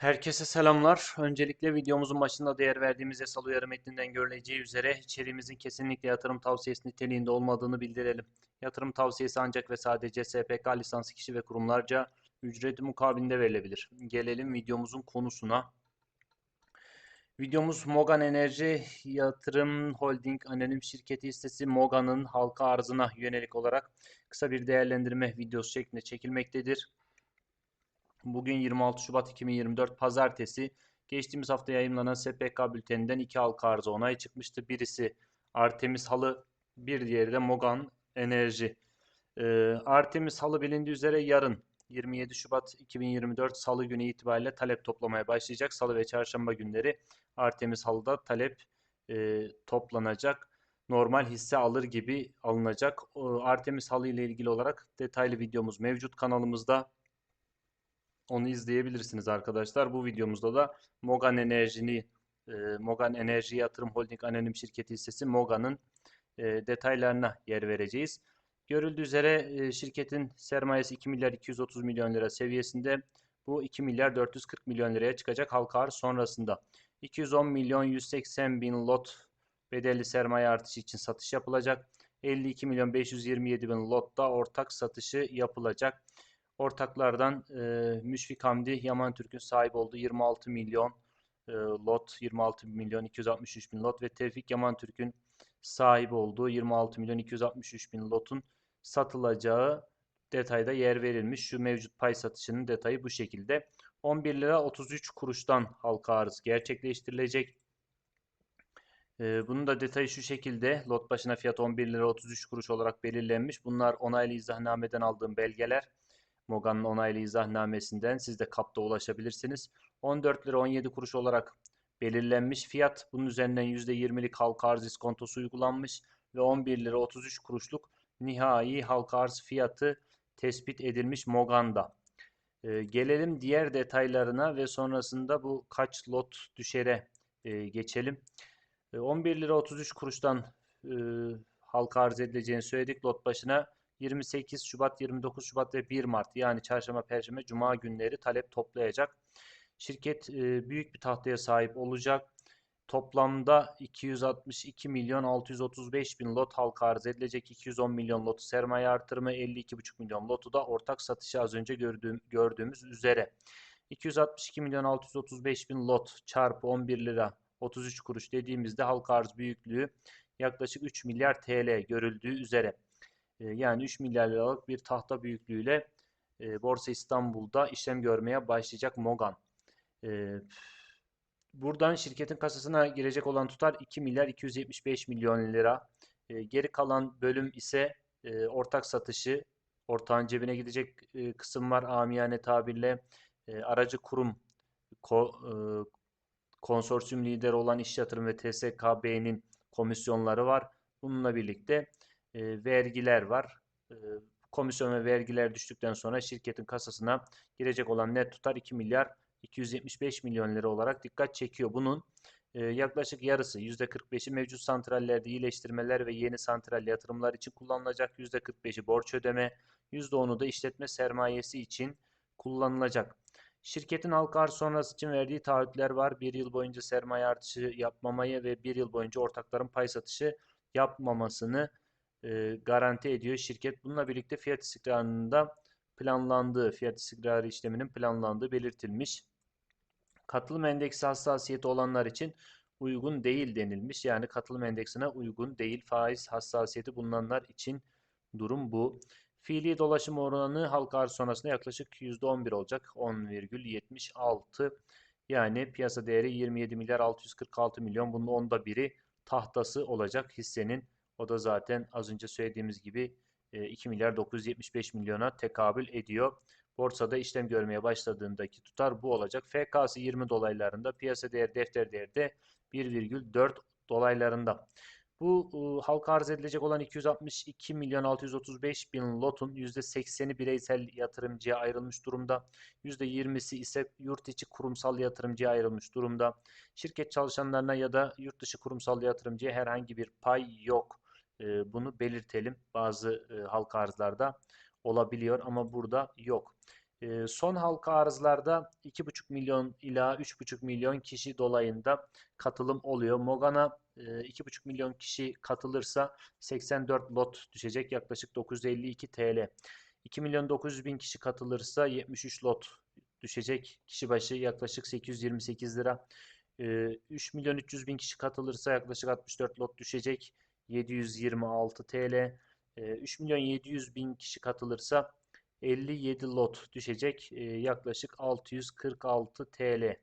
Herkese selamlar. Öncelikle videomuzun başında değer verdiğimiz yasal uyarı metninden görüleceği üzere içeriğimizin kesinlikle yatırım tavsiyesi niteliğinde olmadığını bildirelim. Yatırım tavsiyesi ancak ve sadece SPK lisanslı kişi ve kurumlarca ücreti mukabilinde verilebilir. Gelelim videomuzun konusuna. Videomuz Mogan Enerji Yatırım Holding Anonim Şirketi hissesi Mogan'ın halka arzına yönelik olarak kısa bir değerlendirme videosu şeklinde çekilmektedir. Bugün 26 Şubat 2024 Pazartesi. Geçtiğimiz hafta yayınlanan SPK bülteninden iki halka arzı onay çıkmıştı. Birisi Artemis Halı, bir diğeri de Mogan Enerji. Ee, Artemis Halı bilindiği üzere yarın 27 Şubat 2024 Salı günü itibariyle talep toplamaya başlayacak. Salı ve Çarşamba günleri Artemis Halı'da talep e, toplanacak. Normal hisse alır gibi alınacak. Artemis Halı ile ilgili olarak detaylı videomuz mevcut kanalımızda. Onu izleyebilirsiniz arkadaşlar. Bu videomuzda da Mogan Enerji'ni e, Mogan Enerji Yatırım Holding Anonim Şirketi hissesi Mogan'ın e, detaylarına yer vereceğiz. Görüldüğü üzere e, şirketin sermayesi 2 milyar 230 milyon lira seviyesinde. Bu 2 milyar 440 milyon liraya çıkacak halka arz sonrasında. 210 milyon 180 bin lot bedelli sermaye artışı için satış yapılacak. 52 milyon 527 bin lotta ortak satışı yapılacak. Ortaklardan e, Müşfik Hamdi Yaman Türk'ün sahip olduğu 26 milyon e, lot, 26 milyon 263 bin lot ve Tevfik Yaman Türk'ün sahip olduğu 26 milyon 263 bin lotun satılacağı detayda yer verilmiş. Şu mevcut pay satışının detayı bu şekilde. 11 lira 33 kuruştan halka arz gerçekleştirilecek. Ee, bunun da detayı şu şekilde. Lot başına fiyat 11 lira 33 kuruş olarak belirlenmiş. Bunlar onaylı izahnameden aldığım belgeler. Mogan'ın onaylı izahnamesinden siz de kapta ulaşabilirsiniz. 14 lira 17 kuruş olarak belirlenmiş fiyat. Bunun üzerinden %20'lik halka arz iskontosu uygulanmış ve 11 lira 33 kuruşluk nihai halka arz fiyatı tespit edilmiş Mogan'da. Ee, gelelim diğer detaylarına ve sonrasında bu kaç lot düşere e, geçelim. E, 11 lira 33 kuruştan e, halka arz edileceğini söyledik. Lot başına 28 Şubat, 29 Şubat ve 1 Mart yani çarşamba, perşembe, cuma günleri talep toplayacak. Şirket e, büyük bir tahtaya sahip olacak. Toplamda 262 milyon 635 bin lot halka arz edilecek. 210 milyon lotu sermaye artırımı, 52,5 milyon lotu da ortak satışı az önce gördüğüm, gördüğümüz üzere. 262 milyon 635 bin lot çarpı 11 lira 33 kuruş dediğimizde halka arz büyüklüğü yaklaşık 3 milyar TL görüldüğü üzere. E, yani 3 milyar liralık bir tahta büyüklüğüyle e, Borsa İstanbul'da işlem görmeye başlayacak Mogan. E, buradan şirketin kasasına girecek olan tutar 2 milyar 275 milyon lira. Geri kalan bölüm ise ortak satışı, ortağın cebine gidecek kısım var amiyane tabirle. Aracı kurum konsorsiyum lideri olan İş Yatırım ve TSKB'nin komisyonları var. Bununla birlikte e, vergiler var. E, komisyon ve vergiler düştükten sonra şirketin kasasına girecek olan net tutar 2 milyar 275 milyon lira olarak dikkat çekiyor. Bunun e, yaklaşık yarısı %45'i mevcut santrallerde iyileştirmeler ve yeni santral yatırımlar için kullanılacak. %45'i borç ödeme, %10'u da işletme sermayesi için kullanılacak. Şirketin halka arz sonrası için verdiği taahhütler var. Bir yıl boyunca sermaye artışı yapmamayı ve bir yıl boyunca ortakların pay satışı yapmamasını e, garanti ediyor şirket. Bununla birlikte fiyat istikrarında planlandığı, fiyat istikrarı işleminin planlandığı belirtilmiş. Katılım endeksi hassasiyeti olanlar için uygun değil denilmiş. Yani katılım endeksine uygun değil faiz hassasiyeti bulunanlar için durum bu. Fiili dolaşım oranı halka arz sonrasında yaklaşık %11 olacak. 10,76 yani piyasa değeri 27 milyar 646 milyon. Bunun onda biri tahtası olacak hissenin. O da zaten az önce söylediğimiz gibi 2 e, milyar 975 milyona tekabül ediyor. Borsada işlem görmeye başladığındaki tutar bu olacak. FK'sı 20 dolaylarında, piyasa değer defter değeri de 1,4 dolaylarında. Bu e, halka arz edilecek olan 262 milyon 635 bin lotun %80'i bireysel yatırımcıya ayrılmış durumda. %20'si ise yurt içi kurumsal yatırımcıya ayrılmış durumda. Şirket çalışanlarına ya da yurt dışı kurumsal yatırımcıya herhangi bir pay yok. Bunu belirtelim. Bazı e, halka arzlarda olabiliyor ama burada yok. Son halka arzlarda 2,5 milyon ila 3,5 milyon kişi dolayında katılım oluyor. Mogan'a e, 2,5 milyon kişi katılırsa 84 lot düşecek yaklaşık 952 TL. 2 milyon 900 bin kişi katılırsa 73 lot düşecek. Kişi başı yaklaşık 828 lira. 3 milyon 300 bin kişi katılırsa yaklaşık 64 lot düşecek. 726 TL. 3 milyon 700 bin kişi katılırsa 57 lot düşecek. Yaklaşık 646 TL.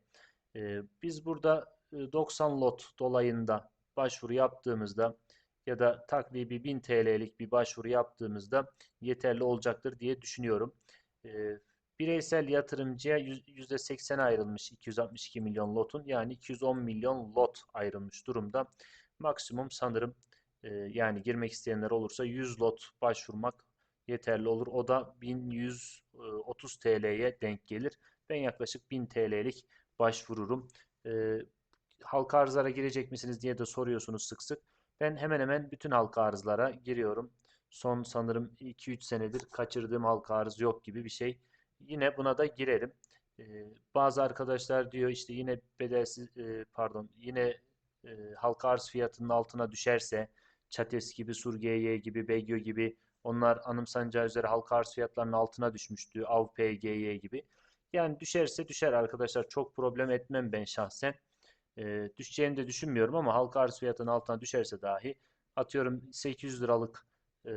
Biz burada 90 lot dolayında başvuru yaptığımızda ya da takribi 1000 TL'lik bir başvuru yaptığımızda yeterli olacaktır diye düşünüyorum. Bireysel yatırımcıya %80 ayrılmış 262 milyon lotun yani 210 milyon lot ayrılmış durumda. Maksimum sanırım e, yani girmek isteyenler olursa 100 lot başvurmak yeterli olur. O da 1130 TL'ye denk gelir. Ben yaklaşık 1000 TL'lik başvururum. E, halka arzlara girecek misiniz diye de soruyorsunuz sık sık. Ben hemen hemen bütün halka arzlara giriyorum. Son sanırım 2-3 senedir kaçırdığım halka arz yok gibi bir şey. Yine buna da girerim. Ee, bazı arkadaşlar diyor işte yine bedelsiz e, pardon yine e, halka arz fiyatının altına düşerse Çates gibi, Surgeye gibi, Begyo gibi onlar anımsanacağı üzere halka arz fiyatlarının altına düşmüştü. AVP, GY gibi. Yani düşerse düşer arkadaşlar. Çok problem etmem ben şahsen. E, düşeceğini de düşünmüyorum ama halka arz fiyatının altına düşerse dahi atıyorum 800 liralık e,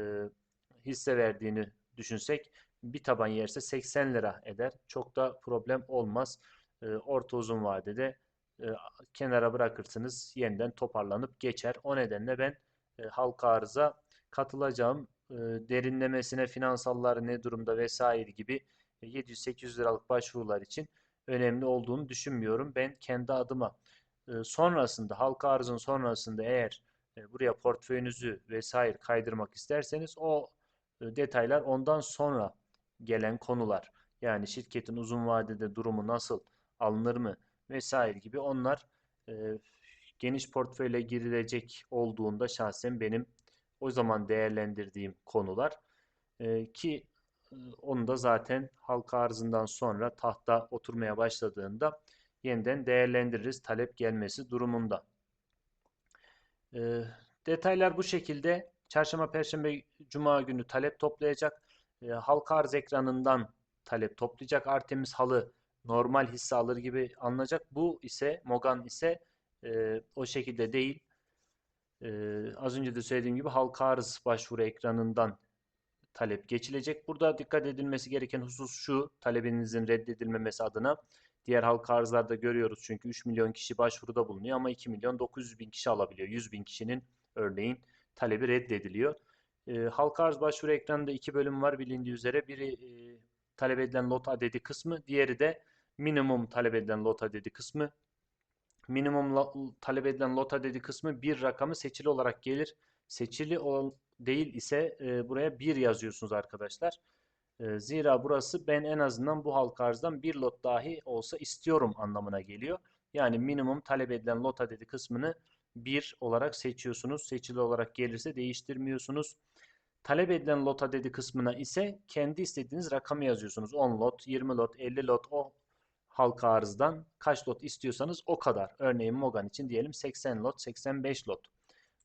hisse verdiğini düşünsek bir taban yerse 80 lira eder. Çok da problem olmaz. E, orta uzun vadede e, kenara bırakırsınız yeniden toparlanıp geçer. O nedenle ben e, halka arıza katılacağım. E, derinlemesine finansallar ne durumda vesaire gibi 700-800 liralık başvurular için önemli olduğunu düşünmüyorum. Ben kendi adıma e, sonrasında halka arzın sonrasında eğer e, buraya portföyünüzü vesaire kaydırmak isterseniz o e, detaylar ondan sonra gelen konular. Yani şirketin uzun vadede durumu nasıl alınır mı vesaire gibi onlar e, geniş portföyle girilecek olduğunda şahsen benim o zaman değerlendirdiğim konular e, ki e, onu da zaten halka arzından sonra tahta oturmaya başladığında yeniden değerlendiririz talep gelmesi durumunda. E, detaylar bu şekilde. Çarşamba, Perşembe, Cuma günü talep toplayacak e, halka arz ekranından talep toplayacak. Artemis halı normal hisse alır gibi alınacak. Bu ise Mogan ise e, o şekilde değil. E, az önce de söylediğim gibi halka arz başvuru ekranından talep geçilecek. Burada dikkat edilmesi gereken husus şu talebinizin reddedilmemesi adına. Diğer halka arzlarda görüyoruz çünkü 3 milyon kişi başvuruda bulunuyor ama 2 milyon 900 bin kişi alabiliyor. 100 bin kişinin örneğin talebi reddediliyor. E, halka arz başvuru ekranında iki bölüm var bilindiği üzere. Biri e, talep edilen lot adedi kısmı, diğeri de minimum talep edilen lot adedi kısmı. Minimum talep edilen lot adedi kısmı bir rakamı seçili olarak gelir. Seçili ol değil ise e, buraya bir yazıyorsunuz arkadaşlar. E, zira burası ben en azından bu halka arzdan bir lot dahi olsa istiyorum anlamına geliyor. Yani minimum talep edilen lot adedi kısmını 1 olarak seçiyorsunuz. Seçili olarak gelirse değiştirmiyorsunuz. Talep edilen lot adedi kısmına ise kendi istediğiniz rakamı yazıyorsunuz. 10 lot, 20 lot, 50 lot halka arzdan kaç lot istiyorsanız o kadar. Örneğin Mogan için diyelim 80 lot, 85 lot.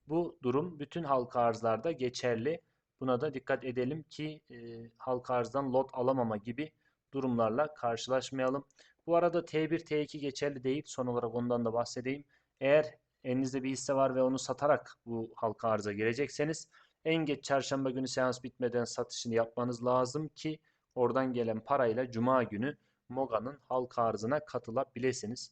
Bu durum bütün halka arzlarda geçerli. Buna da dikkat edelim ki e, halka arzdan lot alamama gibi durumlarla karşılaşmayalım. Bu arada T1, T2 geçerli değil. Son olarak ondan da bahsedeyim. Eğer elinizde bir hisse var ve onu satarak bu halka arıza girecekseniz en geç çarşamba günü seans bitmeden satışını yapmanız lazım ki oradan gelen parayla cuma günü Moga'nın halka arzına katılabilirsiniz.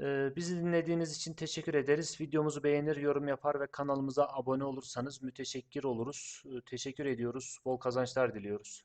Ee, bizi dinlediğiniz için teşekkür ederiz. Videomuzu beğenir, yorum yapar ve kanalımıza abone olursanız müteşekkir oluruz. Ee, teşekkür ediyoruz. Bol kazançlar diliyoruz.